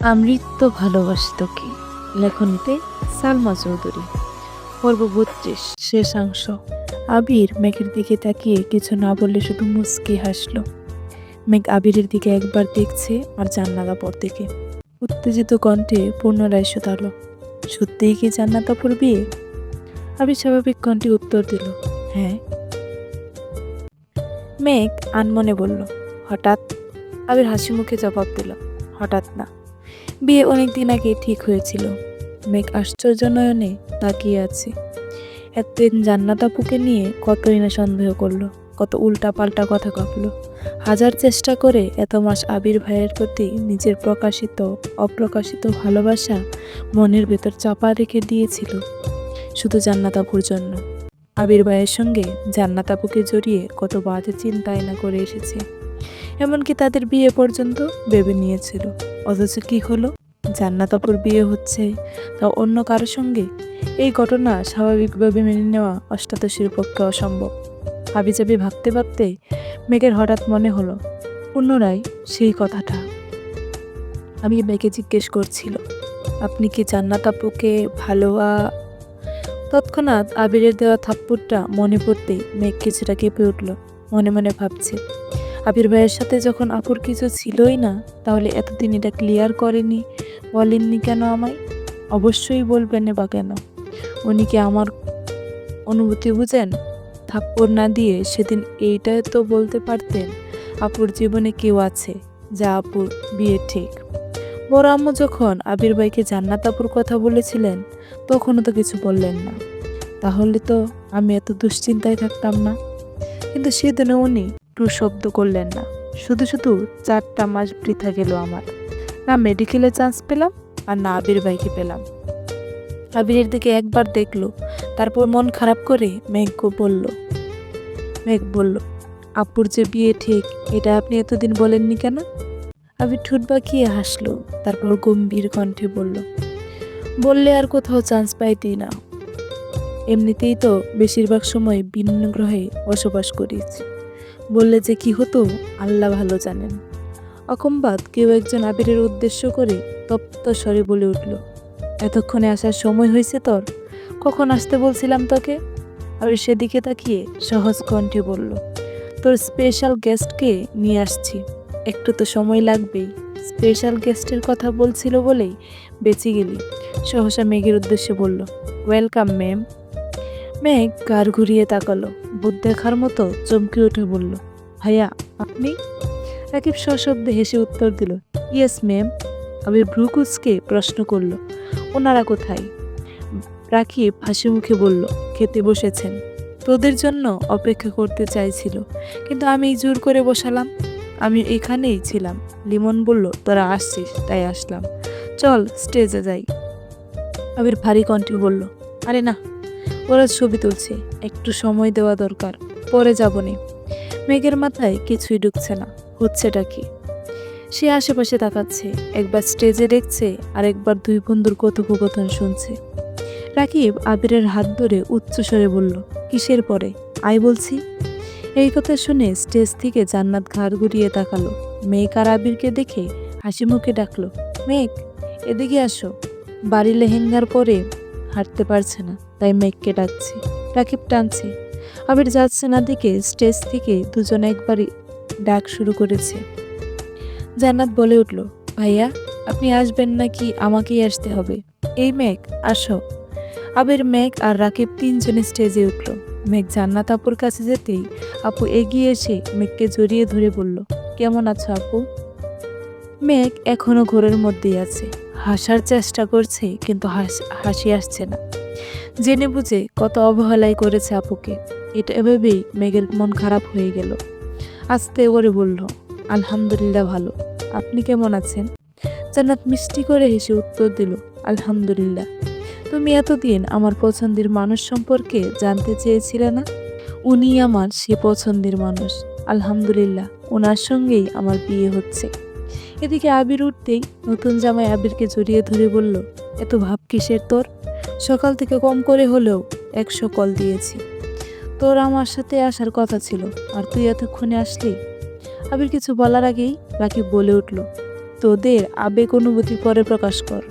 আমৃত্য ভালোবাসত কি? লেখনীতে সালমা চৌধুরী। পর্ব বত্রিশ। শেষাংশ। আবির মেঘের দিকে তাকিয়ে কিছু না বললে শুধু মুচকি হাসলো। মেঘ আবিরের দিকে একবার দেখছে আর জান্নালা পর দিকে উত্তেজিত কণ্ঠে পুনরায় শুধালো। সত্যিই কি জান্নাতাপুর বিয়ে? আবির স্বাভাবিক কণ্ঠে উত্তর দিল হ্যাঁ। মেঘ আনমনে বলল, হঠাৎ? আবির হাসি মুখে জবাব দিল, হঠাৎ না। বিয়ে অনেক দিন আগে ঠিক হয়েছিল। মেঘ আশ্চর্য নয়নে তাকিয়ে আছে। এতদিন জান্নাত আপুকে নিয়ে কতই না সন্দেহ করল, কত উল্টা পাল্টা কথা ভাবলো হাজার চেষ্টা করে এত মাস আবির ভাইয়ের প্রতি নিজের প্রকাশিত, অপ্রকাশিত ভালোবাসা মনের ভেতর চাপা রেখে দিয়েছিল, শুধু জান্নাত আপুর জন্য। আবির ভাইয়ের সঙ্গে জান্নাত আপুকে জড়িয়ে কত বাজে চিন্তায় না করে এসেছে। এমনকি তাদের বিয়ে পর্যন্ত ভেবে নিয়েছিল। অথচ কি হলো? জান্নাতাপুর বিয়ে হচ্ছে। তা অন্য কারোর সঙ্গে? এই ঘটনা স্বাভাবিকভাবে মেনে নেওয়া অষ্টাদশীর পক্ষে অসম্ভব। হাবিজাবি ভাবতে ভাবতে মেঘের হঠাৎ মনে হলো পুনরায় সেই কথাটা। আমি মেঘে জিজ্ঞেস করছিল, আপনি কি জান্নাত আপুকে ভালো তৎক্ষণাৎ আবিরের দেওয়া থাপ্পড়টা মনে পড়তেই মেঘ কিছুটা কেঁপে উঠল, মনে মনে ভাবছে আবির ভাইয়ের সাথে যখন আপুর কিছু ছিলই না, তাহলে এতদিন এটা ক্লিয়ার করেনি। বলেননি কেন আমায়? অবশ্যই বলবেন বা কেন? উনি কি আমার অনুভূতি বুঝেন? থাপ্পড় না দিয়ে সেদিন এইটাই তো বলতে পারতেন, আপুর জীবনে কেউ আছে, যা আপুর বিয়ে ঠিক। বড় আম্মু যখন আবির ভাইকে জান্নাত আপুর কথা বলেছিলেন, তখনও তো কিছু বললেন না। তাহলে তো আমি এত দুশ্চিন্তায় থাকতাম না। কিন্তু সেদিনে উনি টু শব্দ করলেন না। শুধু শুধু চারটা মাস বৃথা গেল আমার। না মেডিকেলে চান্স পেলাম আর না আবির ভাইকে পেলাম। আবিরের দিকে একবার দেখল, তারপর মন খারাপ করে মেঘকে বলল, মেঘ বলল, আপুর যে বিয়ে ঠিক, এটা আপনি এতদিন বলেননি কেন? আবির ঠোঁট বাঁকিয়ে হাসলো, তারপর গম্ভীর কণ্ঠে বলল, বললে আর কোথাও চান্স পাইতেই না। এমনিতেই তো বেশিরভাগ সময় ভিন্ন গ্রহে বসবাস করেছি বললে যে কি হতো, আল্লাহ ভালো জানেন। অকম্বাদ কেউ একজন আবিরের উদ্দেশ্য করে তপ্ত স্বরে বলে উঠল, এতক্ষণে আসার সময় হয়েছে তোর? কখন আসতে বলছিলাম তোকে? আবির সেদিকে তাকিয়ে সহজ কণ্ঠে বলল, তোর স্পেশাল গেস্টকে নিয়ে আসছি। একটু তো সময় লাগবেই। স্পেশাল গেস্টের কথা বলছিল বলেই বেঁচে গেলি। সহসা মেঘের উদ্দেশ্যে বলল ওয়েলকাম ম্যাম মেঘ গার ঘুরিয়ে তাকালো। বুধ দেখার মতো চমকে উঠে বলল, ভাইয়া, আপনি? রাকিব সশব্দে হেসে উত্তর দিল, ইয়েস, ম্যাম। আবির ভ্রুকুচকে প্রশ্ন করল, ওনারা কোথায়? রাকিব হাসি মুখে বলল, খেতে বসেছেন। তোদের জন্য অপেক্ষা করতে চাইছিল, কিন্তু আমি জোর করে বসালাম। আমি এখানেই ছিলাম। লিমন বলল, তোরা আসছিস, তাই আসলাম। চল, স্টেজে যাই। আবির ভারী কণ্ঠে বলল, আরে না ওরা ছবি তুলছে, একটু সময় দেওয়া দরকার, পরে যাবনি। মেঘের মাথায় কিছুই ঢুকছে না, হচ্ছেটা কি? সে আশেপাশে তাকাচ্ছে, একবার স্টেজে দেখছে, আর একবার দুই বন্ধুর কথোপকথন শুনছে। রাকিব আবিরের হাত ধরে উচ্চস্বরে বলল, কিসের পরে? আই বলছি। এই কথা শুনে স্টেজ থেকে জান্নাত ঘাড় ঘুরিয়ে তাকালো। মেঘ আর আবিরকে দেখে হাসি মুখে ডাকলো, মেঘ, এদিকে আসো। বাড়ি লেহেঙ্গার পরে হাঁটতে পারছে না, তাই মেঘকে ডাকছে। রাকিব টানছে। আবির যাচ্ছে না দিকে স্টেজ থেকে দুজন একবারই ডাক শুরু করেছে। জান্নাত বলে উঠল, ভাইয়া, আপনি আসবেন নাকি আমাকেই আসতে হবে? এই মেঘ, আসো। আবির, মেঘ আর রাকিব তিনজনে স্টেজে উঠল। মেঘ জান্নাত আপুর কাছে যেতেই আপু এগিয়ে এসে মেঘকে জড়িয়ে ধরে বলল, কেমন আছো আপু? মেঘ এখনও ঘোরের মধ্যেই আছে। হাসার চেষ্টা করছে, কিন্তু হাস- আসছে না। জেনে বুঝে কত অবহেলাই করেছে আপুকে। এটা এভাবেই মেঘের মন খারাপ হয়ে গেল। আস্তে করে বলল, আলহামদুলিল্লাহ ভালো। আপনি কেমন আছেন? জান্নাত মিষ্টি করে হেসে উত্তর দিল, আলহামদুলিল্লাহ। তুমি এতদিন আমার পছন্দের মানুষ সম্পর্কে জানতে চেয়েছিলে না? উনি আমার সে পছন্দের মানুষ। আলহামদুলিল্লাহ ওনার সঙ্গেই আমার বিয়ে হচ্ছে। এদিকে আবির উঠতেই নতুন জামাই আবিরকে জড়িয়ে ধরে বলল, এত ভাব কিসের তোর? সকাল থেকে কম করে হলেও একশো কল দিয়েছি। তোর আমার সাথে আসার কথা ছিল, আর তুই এতক্ষণে আসলি? আবির কিছু বলার আগেই রাকিব বলে উঠল, তোদের আবেগ অনুভূতি পরে প্রকাশ কর।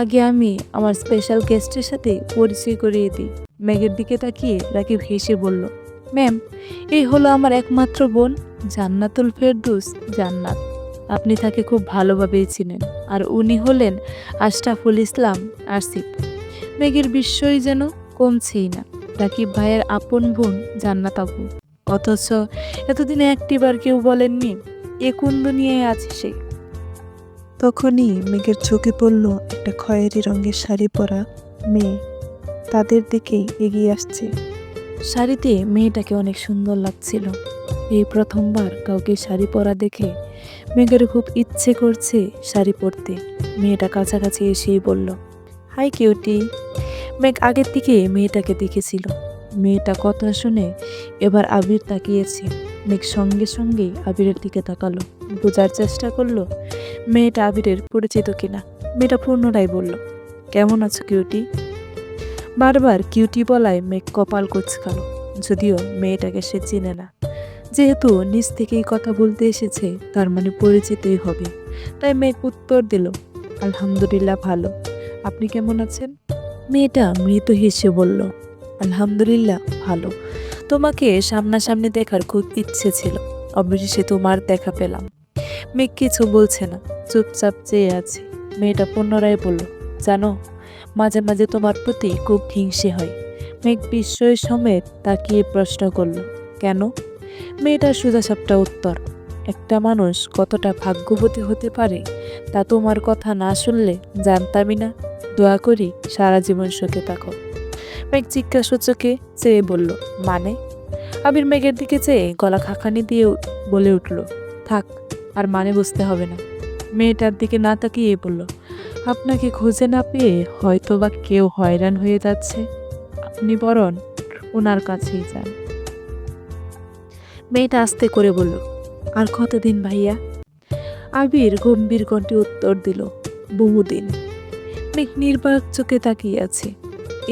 আগে আমি আমার স্পেশাল গেস্টের সাথে পরিচয় করিয়ে দিই। মেঘের দিকে তাকিয়ে রাকিব হেসে বলল, ম্যাম, এই হলো আমার একমাত্র বোন, জান্নাতুল ফেরদুস, জান্নাত। আপনি তাকে খুব ভালোভাবেই চিনেন। আর উনি হলেন আশরাফুল ইসলাম আসিফ মেঘের বিস্ময় যেন কমছেই না। রাকিব ভাইয়ের আপন বোন জান্নাত আপু অথচ এতদিনে একটিবার কেউ বলেননি এ কোন দুনিয়ায় আছে সে? তখনই মেঘের চোখে পড়ল একটা খয়েরি রঙের শাড়ি পরা মেয়ে। তাদের দিকেই এগিয়ে আসছে। শাড়িতে মেয়েটাকে অনেক সুন্দর লাগছিল। এই প্রথমবার কাউকে শাড়ি পরা দেখে মেঘের খুব ইচ্ছে করছে শাড়ি পরতে। মেয়েটা কাছাকাছি এসেই বলল, হাই কিউটি। মেঘ আগের থেকে মেয়েটাকে দেখেছিল। মেয়েটা কথা শুনে এবার আবির তাকিয়েছে। মেঘ সঙ্গে সঙ্গে আবিরের দিকে তাকালো। বোঝার চেষ্টা করল, মেয়েটা আবিরের পরিচিত কিনা? মেয়েটা পূর্ণরাই বলল, কেমন আছো কিউটি? বারবার কিউটি বলায় মেঘ কপাল কুচকালো। যদিও মেয়েটাকে সে চিনে না। যেহেতু নিজ থেকেই কথা বলতে এসেছে, তার মানে পরিচিতই হবে। তাই মেঘ উত্তর দিল, আলহামদুলিল্লাহ ভালো। আপনি কেমন আছেন? মেয়েটা মৃত হেসে বলল, আলহামদুলিল্লাহ ভালো। তোমাকে সামনাসামনি দেখার খুব ইচ্ছে ছিল। অবশেষে তোমার দেখা পেলাম। মেঘ কিছু বলছে না, চুপচাপ চেয়ে আছে। মেয়েটা পুনরায় বলল, জানো, মাঝে মাঝে তোমার প্রতি খুব হিংসে হয়। মেঘ বিস্ময় সমেত তাকিয়ে প্রশ্ন করল, কেন? মেয়েটার সোজাসাপটা উত্তর, একটা মানুষ কতটা ভাগ্যবতী হতে পারে তা তোমার কথা না শুনলে জানতামই না। দোয়া করি সারা জীবন সুখে থাকো। মেঘ জিজ্ঞাসূচকে চেয়ে বলল মানে? আবির মেঘের দিকে চেয়ে গলা খাখানি দিয়ে বলে উঠল, থাক, আর মানে বুঝতে হবে না। মেয়েটার দিকে না তাকিয়ে বলল, আপনাকে খুঁজে না পেয়ে হয়তো বা কেউ হয়রান হয়ে যাচ্ছে। আপনি বরণ ওনার কাছেই যান। মেয়েটা আস্তে করে বলল, আর কতদিন ভাইয়া? আবির গম্ভীর কণ্ঠে উত্তর দিল, বহুদিন। মেঘ নির্বাক চোখে তাকিয়ে আছে।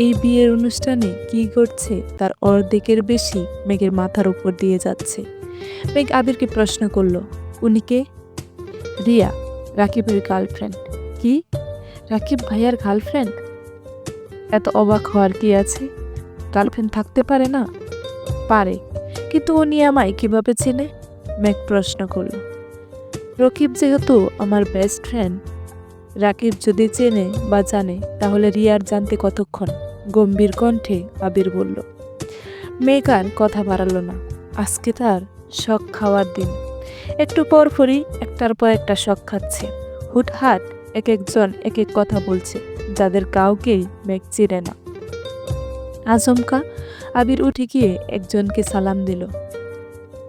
এই বিয়ের অনুষ্ঠানে কি ঘটছে তার অর্ধেকের বেশি মেঘের মাথার উপর দিয়ে যাচ্ছে। মেঘ আবিরকে প্রশ্ন করল, উনি কে? রিয়া, রাকিবের গার্লফ্রেন্ড। কি? রাকিব ভাইয়ার গার্লফ্রেন্ড? এত অবাক হওয়ার কি আছে? গার্লফ্রেন্ড থাকতে পারে না? পারে। কিন্তু উনি আমায় কীভাবে চেনে? ম্যাক প্রশ্ন করল। রকিব যেহেতু আমার বেস্ট ফ্রেন্ড রাকিব যদি চেনে বা জানে, তাহলে রিয়ার জানতে কতক্ষণ? গম্ভীর কণ্ঠে আবির বলল মেঘার কথা বাড়ালো না। আজকে তার শখ খাওয়ার দিন। একটু পর পরই একটার পর একটা শখ খাচ্ছে। হুটহাট এক একজন এক এক কথা বলছে, যাদের কাউকেই মেঘ চিনে না। আচমকা আবির উঠে গিয়ে একজনকে সালাম দিল।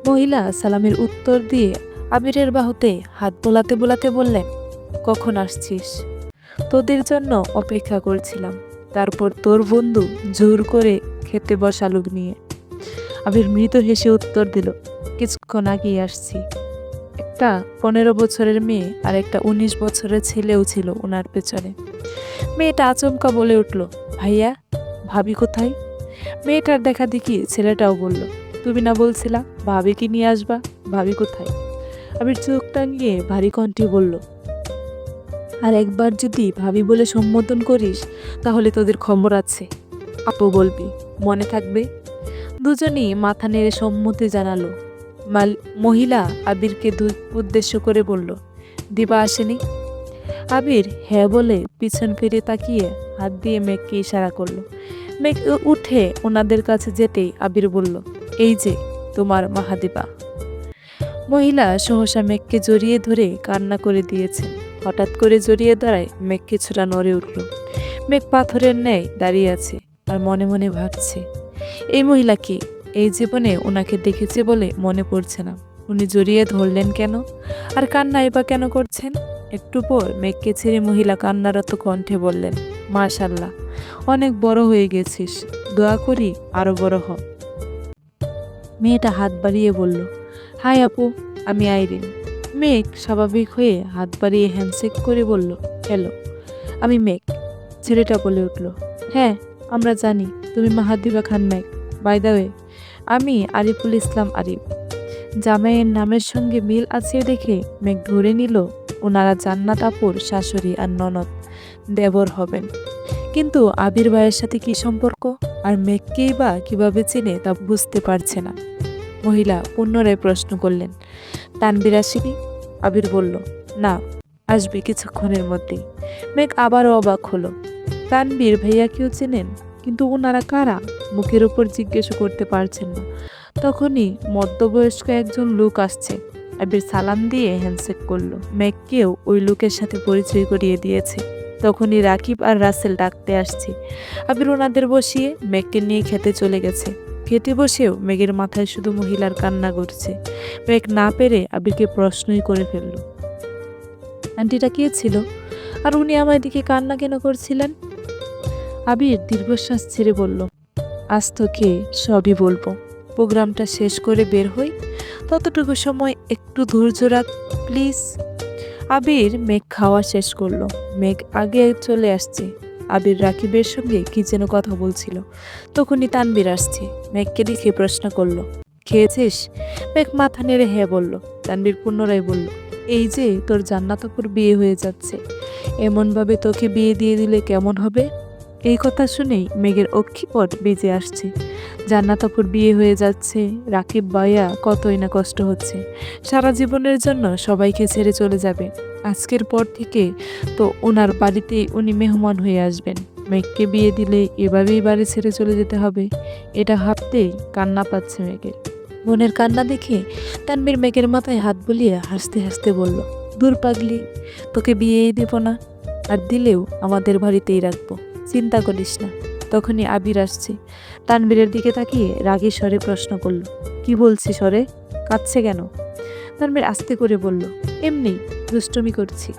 মহিলা সালামের উত্তর দিয়ে আবিরের বাহুতে হাত বোলাতে বোলাতে বললেন, কখন আসছিস? তোদের জন্য অপেক্ষা করছিলাম। তারপর তোর বন্ধু জোর করে খেতে বসালুক নিয়ে। আবির মৃত হেসে উত্তর দিল, কিছুক্ষণ আগেই আসছি। একটা পনেরো বছরের মেয়ে আর একটা উনিশ বছরের ছেলেও ছিল ওনার পেছনে। মেয়েটা আচমকা বলে উঠল, ভাইয়া, ভাবি কোথায়? মেয়েটার দেখা দেখি ছেলেটাও বলল, তুমি না বলছিলা ভাবিকে নিয়ে আসবা? ভাবি কোথায়? আবির চোখ টাঙিয়ে ভারী কণ্ঠে বলল, আর একবার যদি ভাবি বলে সম্বোধন করিস, তাহলে তোদের খবর আছে। আপু বলবি, মনে থাকবে? দুজনই মাথা নেড়ে সম্মতি জানালো। মাল, মহিলা আবিরকে উদ্দেশ্য করে বলল, দিবা আসেনি? আবির হ্যাঁ বলে পিছন ফিরে তাকিয়ে হাত দিয়ে মেঘকে ইশারা করল মেঘ উঠে ওনাদের কাছে যেতেই আবির বলল, এই যে, তোমার মাহাদিবা। মহিলা সহসা মেঘকে জড়িয়ে ধরে কান্না করে দিয়েছেন হঠাৎ করে জড়িয়ে দাঁড়ায় মেঘ কিছুটা নড়ে উঠল। মেঘ পাথরের ন্যায় দাঁড়িয়ে আছে আর মনে মনে ভাবছে, এই মহিলা কি? এই জীবনে ওনাকে দেখেছে বলে মনে পড়ছে না। উনি জড়িয়ে ধরলেন কেন? আর কান্নাই বা কেন করছেন? একটু পর মেঘকে ছেড়ে মহিলা কান্নারত কণ্ঠে বললেন, মাশাল্লাহ, অনেক বড় হয়ে গেছিস। দোয়া করি, আরও বড় হ। মেয়েটা হাত বাড়িয়ে বলল, হাই আপু, আমি আইরিন। মেঘ স্বাভাবিক হয়ে হাত বাড়িয়ে হ্যান্ডশেক করে বলল, হ্যালো, আমি মেঘ। ছেলেটা বলে উঠল হ্যাঁ আমরা জানি, তুমি মাহাদিবা খান মেঘ। বাই ওয়ে আমি আরিফুল ইসলাম আরিফ। জামাইয়ের নামের সঙ্গে মিল আছে দেখে মেঘ ধরে নিল ওনারা জান্নাত আপুর শাশুড়ি আর ননদ, দেবর হবেন। কিন্তু আবির ভাইয়ের সাথে কি সম্পর্ক? আর মেঘকেই বা কীভাবে চেনে তা বুঝতে পারছে না। মহিলা পুনরায় প্রশ্ন করলেন, তানবির আসেনি? আবির বলল, না, আসবে কিছুক্ষণের মধ্যেই। মেঘ আবারও অবাক হলো। তানবীর ভাইয়া কেউ চেনেন? কিন্তু ওনারা কারা? মুখের উপর জিজ্ঞেস করতে পারছেন না। তখনই মধ্যবয়স্ক একজন লোক আসছে। আবির সালাম দিয়ে হ্যান্ডশেক করল। মেঘকেও ওই লোকের সাথে পরিচয় করিয়ে দিয়েছে। তখনই রাকিব আর রাসেল ডাকতে আসছে। আবির ওনাদের বসিয়ে মেঘকে নিয়ে খেতে চলে গেছে। খেতে বসেও মেঘের মাথায় শুধু মহিলার কান্না করছে মেঘ না পেরে আবিরকে প্রশ্নই করে ফেলল, আন্টিটা কে ছিল? আর উনি আমার দিকে কান্না কেন করছিলেন? আবির দীর্ঘশ্বাস ছেড়ে বলল, আজ তোকে সবই বলব। প্রোগ্রামটা শেষ করে বের হই ততটুকু সময় একটু ধৈর্য রাখ, প্লিজ। আবির মেঘ খাওয়া শেষ করল। মেঘ আগে চলে আসছে। আবির রাকিবের সঙ্গে কি যেন কথা বলছিল। তখনই তানবির আসছে। মেঘকে দেখে প্রশ্ন করল, খেয়েছিস? মেঘ মাথা নেড়ে হ্যাঁ বলল। তানবির পুনরায় বলল, এই যে, তোর জান্নাতপুর বিয়ে হয়ে যাচ্ছে। এমনভাবে তোকে বিয়ে দিয়ে দিলে কেমন হবে? এই কথা শুনেই মেঘের অক্ষিপট বেজে আসছে। জান্নাতপুর বিয়ে হয়ে যাচ্ছে। রাকিব ভাইয়া কতই না কষ্ট হচ্ছে। সারা জীবনের জন্য সবাইকে ছেড়ে চলে যাবে। আজকের পর থেকে তো ওনার বাড়িতেই উনি মেহমান হয়ে আসবেন। মেঘকে বিয়ে দিলে এভাবেই বাড়ি ছেড়ে চলে যেতে হবে। এটা ভাবতেই কান্না পাচ্ছে মেঘের বোনের কান্না দেখে তানবীর মেঘের মাথায় হাত বুলিয়ে হাসতে হাসতে বলল, দূর পাগলি, তোকে বিয়েই দেব না। আর দিলেও আমাদের বাড়িতেই রাখব। চিন্তা করিস না। তখনই আবির আসছে। তানবীরের দিকে তাকিয়ে রাগী স্বরে প্রশ্ন করল, কি বলছি স্বরে কাঁদছে কেন? তানবীর আস্তে করে বলল, এমনি, দুষ্টমি করছি।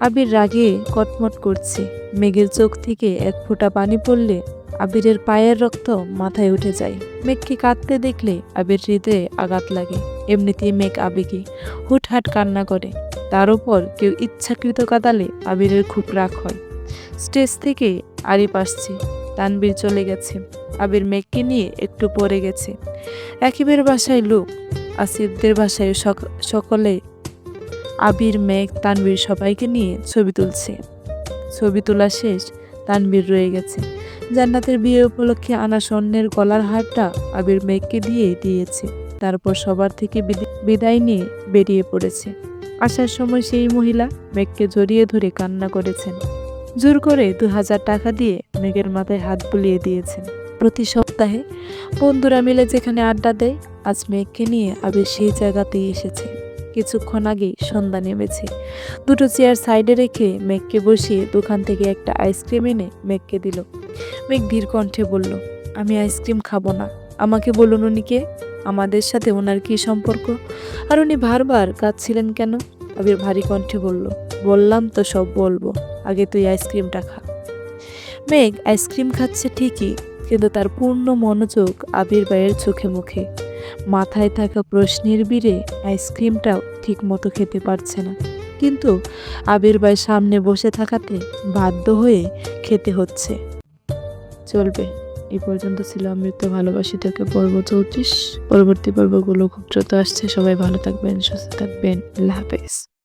আবির রাগে কটমট করছে। মেঘের চোখ থেকে এক ফোঁটা পানি পড়লে আবিরের পায়ের রক্ত মাথায় উঠে যায়। মেঘকে কাঁদতে দেখলে আবির হৃদয়ে আঘাত লাগে। এমনিতেই মেঘ আবেগে হুটহাট কান্না করে। তার উপর কেউ ইচ্ছাকৃত কাদালে আবিরের খুব রাগ হয়। স্টেজ থেকে আরিফ আসছে। তানবীর চলে গেছে। আবির মেঘকে নিয়ে একটু পরে গেছে। রাকিবের বাসায় লোক, আসিফদের বাসায় সক- সকলে। আবির, মেঘ, তানবীর সবাইকে নিয়ে ছবি তুলছে। ছবি তোলা শেষ, তানবীর রয়ে গেছে। জান্নাতের বিয়ে উপলক্ষে আনা স্বর্ণের গলার হারটা আবির মেঘকে দিয়ে দিয়েছে। তারপর সবার থেকে বিদে- বিদায় নিয়ে বেরিয়ে পড়েছে। আসার সময় সেই মহিলা মেঘকে জড়িয়ে ধরে কান্না করেছেন। জোর করে দু হাজার টাকা দিয়ে মেঘের মাথায় হাত বুলিয়ে দিয়েছেন। প্রতি সপ্তাহে বন্ধুরা মিলে যেখানে আড্ডা দেয়, আজ মেঘকে নিয়ে আবির সেই জায়গাতেই এসেছে। কিছুক্ষণ আগেই সন্ধ্যা নেমেছে। দুটো চেয়ার সাইডে রেখে মেঘকে বসিয়ে দোকান থেকে একটা আইসক্রিম এনে মেঘকে দিল। মেঘ ধীর কণ্ঠে বলল, আমি আইসক্রিম খাব না। আমাকে বলুন উনি কে? আমাদের সাথে ওনার কি সম্পর্ক? আর উনি বারবার কাঁদছিলেন কেন? আবির ভারী কণ্ঠে বলল, বললাম তো সব বলব। আগে তুই আইসক্রিমটা খা। মেঘ আইসক্রিম খাচ্ছে ঠিকই, কিন্তু তার পূর্ণ মনোযোগ আবির ভাইয়ের চোখে মুখে। মাথায় থাকা প্রশ্নের বীরে আইসক্রিমটাও ঠিক মতো খেতে পারছে না। কিন্তু আবির ভাই সামনে বসে থাকাতে বাধ্য হয়ে খেতে হচ্ছে। চলবে এই পর্যন্ত ছিল অমৃত ভালোবাসি থেকে পর্ব চৌত্রিশ। পরবর্তী পর্বগুলো খুব দ্রুত আসছে। সবাই ভালো থাকবেন, সুস্থ থাকবেন। আল্লাহ হাফেজ।